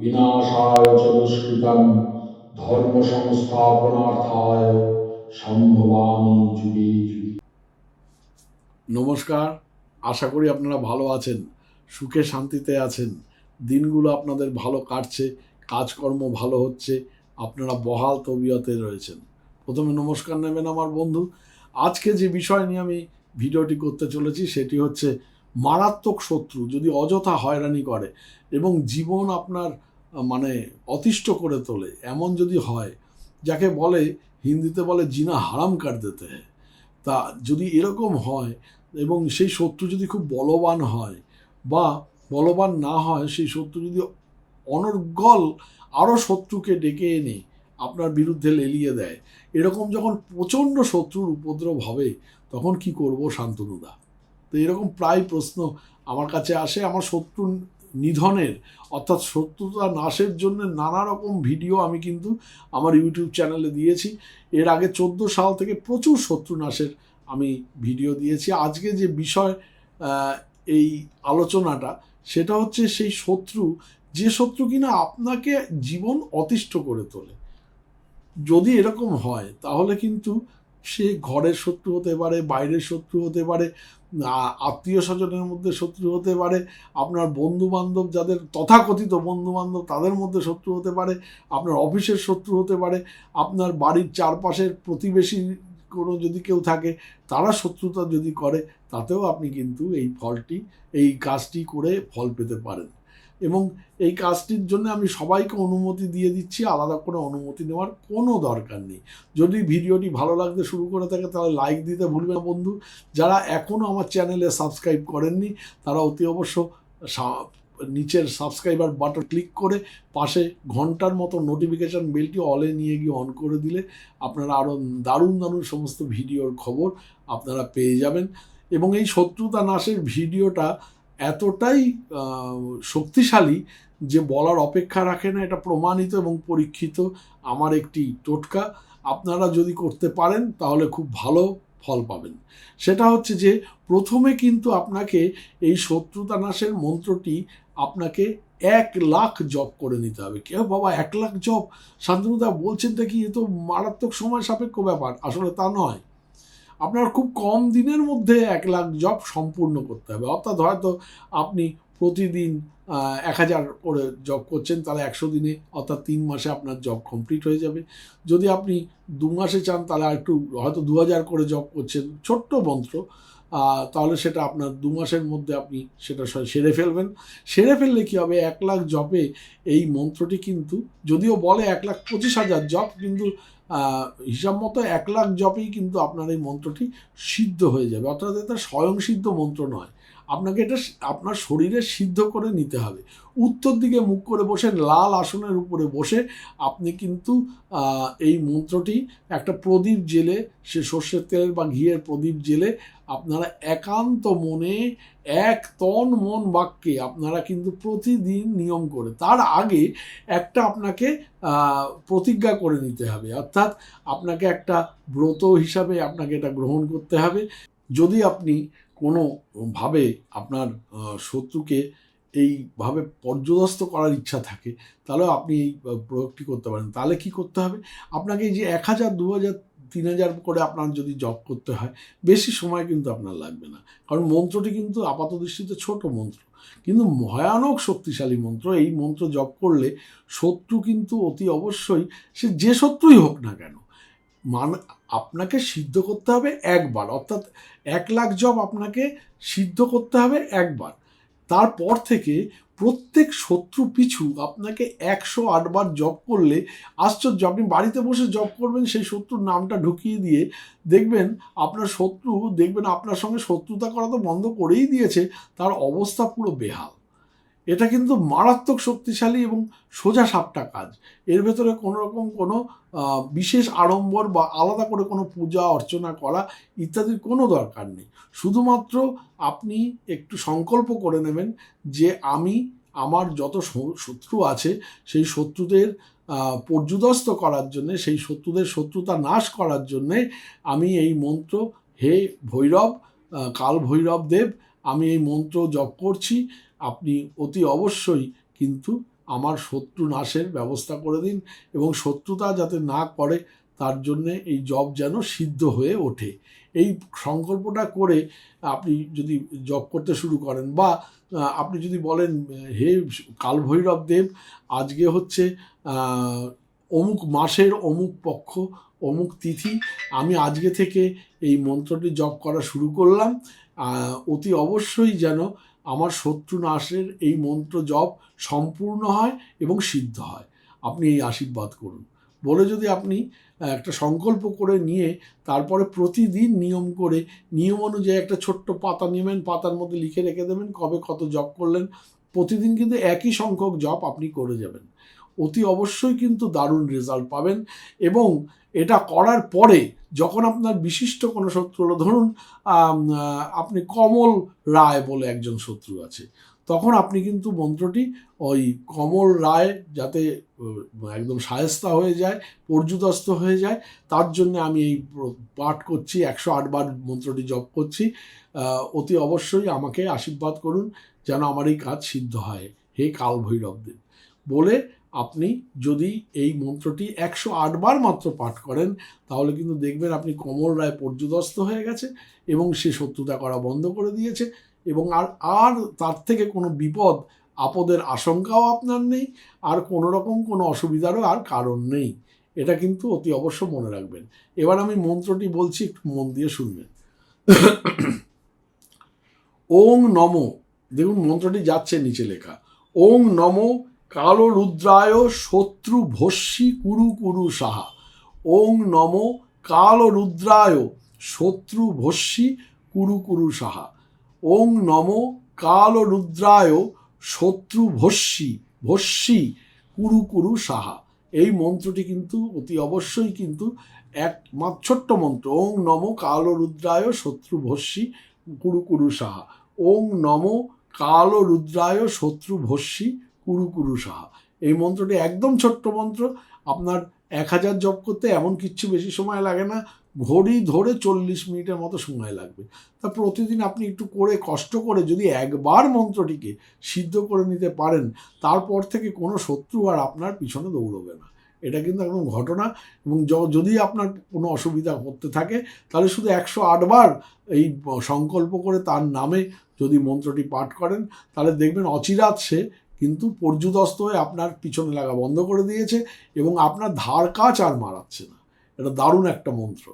বিনাশায় চ দুষ্কৃতং ধর্ম সংস্থাপনার্থায় সম্ভবামি যুগে যুগে। নমস্কার, আশা করি আপনারা ভালো আছেন, সুখে শান্তিতে আছেন। দিনগুলো আপনাদের ভালো কাটছে, কাজকর্ম ভালো হচ্ছে, আপনারা বহাল তবিয়তে রয়েছেন। প্রথমে নমস্কার নেবেন আমার বন্ধু। আজকে যে বিষয় নিয়ে আমি ভিডিওটি করতে চলেছি, সেটি হচ্ছে মারাত্মক শত্রু যদি অযথা হয়রানি করে এবং জীবন আপনার মানে অতিষ্ঠ করে তোলে। এমন যদি হয়, যাকে বলে, হিন্দিতে বলে, জিনা হারাম কাট দিতে তা যদি এরকম হয়, এবং সেই শত্রু যদি খুব বলবান হয়, বা বলবান না হয়, সেই শত্রু যদি অনর্গল আরও শত্রুকে ডেকে এনে আপনার বিরুদ্ধে লেলিয়ে দেয়, এরকম যখন প্রচণ্ড শত্রুর উপদ্রব হবে, তখন কি করব, শান্তনুদা? তো এরকম প্রায় প্রশ্ন আমার কাছে আসে। আমার শত্রু নিধনের, অর্থাৎ শত্রুতা নাশের জন্য নানা রকম ভিডিও আমি কিন্তু আমার ইউটিউব চ্যানেলে দিয়েছি। এর আগে চোদ্দ সাল থেকে প্রচুর শত্রু নাশের আমি ভিডিও দিয়েছি। আজকে যে বিষয় এই আলোচনাটা, সেটা হচ্ছে সেই শত্রু, যে শত্রু কিনা আপনাকে জীবন অতিষ্ঠ করে তোলে। যদি এরকম হয়, তাহলে কিন্তু সে ঘরের শত্রু হতে পারে, বাইরের শত্রু হতে পারে আত্মীয় স্বজনের মধ্যে শত্রু হতে পারে, আপনার বন্ধু বান্ধব যাদের তথাকথিত বন্ধু বান্ধব তাদের মধ্যে শত্রু হতে পারে, আপনার অফিসের শত্রু হতে পারে, আপনার বাড়ির চারপাশের প্রতিবেশী কোনো যদি কেউ থাকে, তারা শত্রুতা যদি করে তাতেও আপনি কিন্তু এই ফলটি, এই কাজটি করে ফল পেতে পারেন। এবং এই কাজটির জন্য আমি সবাইকে অনুমতি দিয়ে দিচ্ছি, আলাদা করে অনুমতি নেওয়ার কোনো দরকার নেই। যদি ভিডিওটি ভালো লাগতে শুরু করে থাকে, তাহলে লাইক দিতে ভুলবে না বন্ধু। যারা এখনও আমার চ্যানেলে সাবস্ক্রাইব করেননি, তারা অতি অবশ্য নিচের সাবস্ক্রাইবার বাটন ক্লিক করে পাশে ঘণ্টার মতো নোটিফিকেশান বেলটি অলে নিয়ে গিয়ে অন করে দিলে আপনারা আরও দারুণ দারুণ সমস্ত ভিডিওর খবর আপনারা পেয়ে যাবেন। এবং এই শত্রুতা নাশের ভিডিওটা এতটাই শক্তিশালী যে বলার অপেক্ষা রাখে না, এটা প্রমাণিত এবং পরীক্ষিত আমার একটি টোটকা। আপনারা যদি করতে পারেন, তাহলে খুব ভালো ফল পাবেন। সেটা হচ্ছে যে, প্রথমে কিন্তু আপনাকে এই শত্রুতা নাশের মন্ত্রটি আপনাকে এক লাখ জব করে নিতে হবে। কেউ বাবা, এক লাখ জব শান্তনুদা বলছেনটা কি? এ তো মারাত্মক সময় সাপেক্ষ ব্যাপার। আসলে তা নয়। আপনার খুব কম দিনের মধ্যে এক লাখ জব সম্পূর্ণ করতে হবে। অর্থাৎ হয়তো আপনি প্রতিদিন এক হাজার করে জব করছেন, তাহলে একশো দিনে, অর্থাৎ তিন মাসে আপনার জব কমপ্লিট হয়ে যাবে। যদি আপনি দু মাসে চান, তাহলে একটু হয়তো দু হাজার করে জব করছেন, ছোট্ট মন্ত্র তাহলে সেটা আপনার দু মাসের মধ্যে আপনি সেটা সেরে ফেলবেন। সেরে ফেললে কী হবে? এক লাখ জবে এই মন্ত্রটি কিন্তু, যদিও বলে এক লাখ পঁচিশ হাজার জব, কিন্তু হিসাব মতো এক লাখ জপেই কিন্তু আপনার এই মন্ত্রটি সিদ্ধ হয়ে যাবে। অর্থাৎ এটা স্বয়ংসিদ্ধ মন্ত্র নয়। আপনাকে এটা আপনার শরীরে সিদ্ধ করে নিতে হবে। উত্তর দিকে মুখ করে বসে, লাল আসনের উপরে বসে আপনি কিন্তু এই মন্ত্রটি একটা প্রদীপ জেলে, সে সর্ষের তেলের বা ঘিয়ের প্রদীপ জেলে আপনারা একান্ত মনে এক তন মন বাক্যে আপনারা কিন্তু প্রতিদিন নিয়ম করে, তার আগে একটা আপনাকে প্রতিজ্ঞা করে নিতে হবে। অর্থাৎ আপনাকে একটা ব্রত হিসাবে আপনাকে এটা গ্রহণ করতে হবে। যদি আপনি কোনো ভাবে আপনার শত্রুকে এইভাবে পর্যদস্ত করার ইচ্ছা থাকে তাহলে আপনি এই প্রয়োগটি করতে পারেন। তাহলে কি করতে হবে? আপনাকে যে এক হাজার, দু হাজার, তিন হাজার করে আপনার যদি জব করতে হয়, বেশি সময় কিন্তু আপনার লাগবে না। কারণ মন্ত্রটি কিন্তু আপাত দৃষ্টিতে ছোট মন্ত্র। কিন্তু ভয়ানক শক্তিশালী মন্ত্র, এই মন্ত্র জপ করলে শত্রু কিন্তু অতি অবশ্যই, সে যে শত্রুই হোক না কেন মান, আপনাকে সিদ্ধ করতে হবে একবার। অর্থাৎ এক লাখ জব আপনাকে সিদ্ধ করতে হবে একবার। তারপর থেকে প্রত্যেক শত্রু পিছু আপনাকে একশো আটবার জব করলে, আশ্চর্য, আপনি বাড়িতে বসে জব করবেন, সেই শত্রুর নামটা ঢুকিয়ে দিয়ে দেখবেন আপনার শত্রু, দেখবেন আপনার সঙ্গে শত্রুতা করা তো বন্ধ করেই দিয়েছে, তার অবস্থা পুরো বেহাল। এটা কিন্তু মারাত্মক শক্তিশালী এবং সোজা সাপটা কাজ। এর ভেতরে কোনো রকম কোনো বিশেষ আড়ম্বর বা আলাদা করে কোনো পূজা, অর্চনা করা ইত্যাদির কোনো দরকার নেই। শুধুমাত্র আপনি একটু সংকল্প করে নেবেন যে আমি, আমার যত শত্রু আছে, সেই শত্রুদের পর্যুদস্ত করার জন্যে, সেই শত্রুদের শত্রুতা নাশ করার জন্যে আমি এই মন্ত্র, হে ভৈরব কাল ভৈরব দেব, আমি এই মন্ত্র জপ করছি আপনি অতি অবশ্যই কিন্তু আমার শত্রু নাশের ব্যবস্থা করে দিন এবং শত্রুতা যাতে না করে তার জন্যে এই জব যেন সিদ্ধ হয়ে ওঠে। এই সংকল্পটা করে আপনি যদি জব করতে শুরু করেন বা আপনি যদি বলেন, হে কাল ভৈরব দেব, আজকে হচ্ছে অমুক মাসের অমুক পক্ষ, অমুক তিথি, আমি আজকে থেকে এই মন্ত্রটি জপ করা শুরু করলাম। অতি অবশ্যই যেন আমার শত্রু নাশের এই মন্ত্র জপ সম্পূর্ণ হয় এবং সিদ্ধ হয়। আপনি এই আশীর্বাদ করুন। বলে যদি আপনি একটা সংকল্প করে নিয়ে তারপরে প্রতিদিন নিয়ম করে, নিয়ম অনুযায়ী একটা ছোট্ট পাতা নেবেন, পাতার মধ্যে লিখে রেখে দেবেন কবে কত জপ করলেন, প্রতিদিন কিন্তু একই সংখ্যক জপ আপনি করে যাবেন। অতি অবশ্যই কিন্তু দারুণ রেজাল্ট পাবেন এবং এটা করার পরে যখন আপনার বিশিষ্ট কোনো শত্রু হলো, ধরুন আপনি কমল রায় বলে একজন শত্রু আছে, তখন আপনি কিন্তু মন্ত্রটি ওই কমল রায় যাতে একদম সায়স্তা হয়ে যায়, পর্যুদস্ত হয়ে যায়, তার জন্য আমি এই পাঠ করছি, একশো আটবার মন্ত্রটি জপ করছি। অতি অবশ্যই আমাকে আশীর্বাদ করুন যেন আমার এই কাজ সিদ্ধ হয়। হে কাল ভৈরবদেব বলে আপনি যদি এই মন্ত্রটি একশো আটবার মাত্র পাঠ করেন, তাহলে কিন্তু দেখবেন আপনি কমল রায় পর্যুদস্ত হয়ে গেছে এবং সে শত্রুতা করা বন্ধ করে দিয়েছে এবং আর আর তার থেকে কোনো বিপদ, আপদের আশঙ্কাও আপনার নেই, আর কোনো রকম কোনো অসুবিধারও আর কারণ নেই। এটা কিন্তু অতি অবশ্য মনে রাখবেন। এবার আমি মন্ত্রটি বলছি, একটু মন দিয়ে শুনবেন। ওং নম, দেখুন মন্ত্রটি যাচ্ছে নিচে লেখা। ওং নম কালো রুদ্রায় শত্রু ভস্যি কুরু কুরু সাহা। ওং নম কালো রুদ্রায় শত্রু ভস্যি কুরু কুরু সাহা। ওং নম কাল রুদ্রায় শত্রু ভস্যি ভস্যি কুরু কুরু সাহা। এই মন্ত্রটি কিন্তু অতি অবশ্যই কিন্তু এক ছোট্ট মন্ত্র। ওং নম কাল রুদ্রায় শত্রু ভস্যি কুরু কুরু সাহা। ওং নম কাল রুদ্রায় শত্রু ভস্যি কুরু কুরু সাহা। এই মন্ত্রটি একদম ছোট্ট মন্ত্র। আপনার এক হাজার জপ করতে এমন কিচ্ছু বেশি সময় লাগে না। ঘড়ি ধরে চল্লিশ মিনিটের মতো সময় লাগবে। তা প্রতিদিন আপনি একটু করে কষ্ট করে যদি একবার মন্ত্রটিকে সিদ্ধ করে নিতে পারেন, তারপর থেকে কোনো শত্রু আর আপনার পিছনে দৌড়বে না। এটা কিন্তু একদম ঘটনা। এবং যদি আপনার কোনো অসুবিধা করতে থাকে, তাহলে শুধু একশো আটবার এই সংকল্প করে তার নামে যদি মন্ত্রটি পাঠ করেন, তাহলে দেখবেন অচিরাত সে কিন্তু পর্যুদস্ত হয়ে আপনার পিছনে লাগা বন্ধ করে দিয়েছে এবং আপনার ধার কাজ আর মারাচ্ছে না। এটা দারুণ একটা মন্ত্র।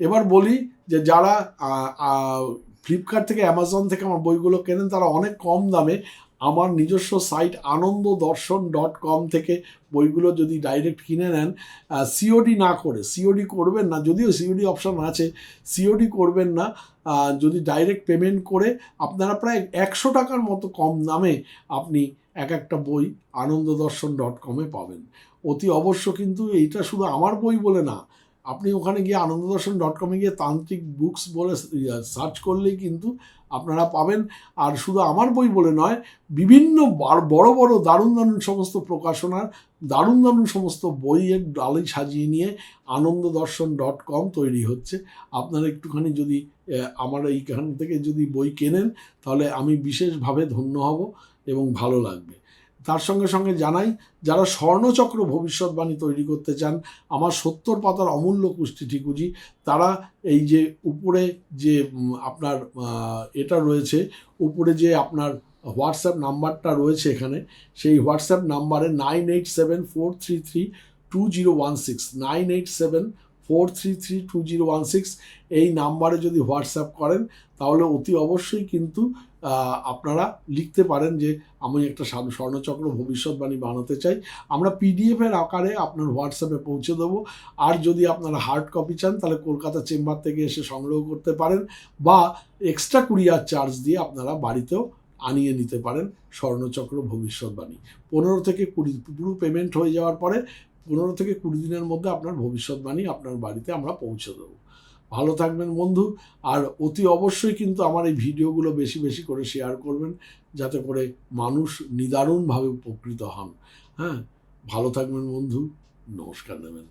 এবার বলি যে যারা ফ্লিপকার্ট থেকে অ্যামাজন থেকে আমার বইগুলো কেনেন, তারা অনেক কম দামে আমার নিজস্ব সাইট আনন্দ দর্শন ডট কম থেকে বইগুলো যদি ডাইরেক্ট কিনে নেন সিওডি না করে সিওডি করবেন না, যদিও সিওডি অপশান আছে সিওডি করবেন না যদি ডাইরেক্ট পেমেন্ট করে আপনারা প্রায় একশো টাকার মতো কম দামে আপনি এক একটা বই আনন্দ দর্শন ডট কমে পাবেন। অতি অবশ্য কিন্তু এইটা শুধু আমার বই বলে না, আপনি ওখানে গিয়ে আনন্দ দর্শন ডট কমে গিয়ে তান্ত্রিক বুকস বলে সার্চ করলেই কিন্তু আপনারা পাবেন। আর শুধু আমার বই বলে নয়, বিভিন্ন বড় বড় দারুণ দারুণ সমস্ত প্রকাশনার দারুণ দারুণ সমস্ত বইয়ের ডালি সাজিয়ে নিয়ে আনন্দ দর্শন ডট কম তৈরি হচ্ছে। আপনারা একটুখানি যদি আমার এইখান থেকে যদি বই কেনেন, তাহলে আমি বিশেষভাবে ধন্য হব। এবং ভালো লাগবে। তার সঙ্গে সঙ্গে জানাই, যারা স্বর্ণচক্র ভবিষ্যৎবাণী তৈরি করতে চান, আমার সত্তর পাতার অমূল্য কুষ্টি ঠিকুজি, তারা এই যে উপরে যে আপনার এটা রয়েছে, উপরে যে আপনার হোয়াটসঅ্যাপ নাম্বারটা রয়েছে এখানে, সেই হোয়াটসঅ্যাপ নাম্বারে nine eight seven four three three two zero one six, nine eight seven four three three two zero one six, এই নাম্বারে যদি হোয়াটসঅ্যাপ করেন, তাহলে অতি অবশ্যই কিন্তু আপনারা লিখতে পারেন যে, আমি একটা স্বর্ণচক্র ভবিষ্যৎবাণী বানাতে চাই। আমরা পিডিএফের আকারে আপনার হোয়াটসঅ্যাপে পৌঁছে দেবো। আর যদি আপনারা হার্ড কপি চান, তাহলে কলকাতা চেম্বার থেকে এসে সংগ্রহ করতে পারেন বা এক্সট্রা কুরিয়ার চার্জ দিয়ে আপনারা বাড়িতেও আনিয়ে নিতে পারেন স্বর্ণচক্র ভবিষ্যৎবাণী। পনেরো থেকে কুড়ি পুরো পেমেন্ট হয়ে যাওয়ার পরে পনেরো থেকে কুড়ি দিনের মধ্যে আপনার ভবিষ্যৎবাণী আপনার বাড়িতে আমরা পৌঁছে দেবো। ভালো থাকবেন বন্ধু। আর অতি অবশ্যই কিন্তু আমার এই ভিডিওগুলো বেশি বেশি করে শেয়ার করবেন, যাতে করে মানুষ নিদারুণভাবে উপকৃত হন। হ্যাঁ ভালো থাকবেন বন্ধু। নমস্কার নেবেন।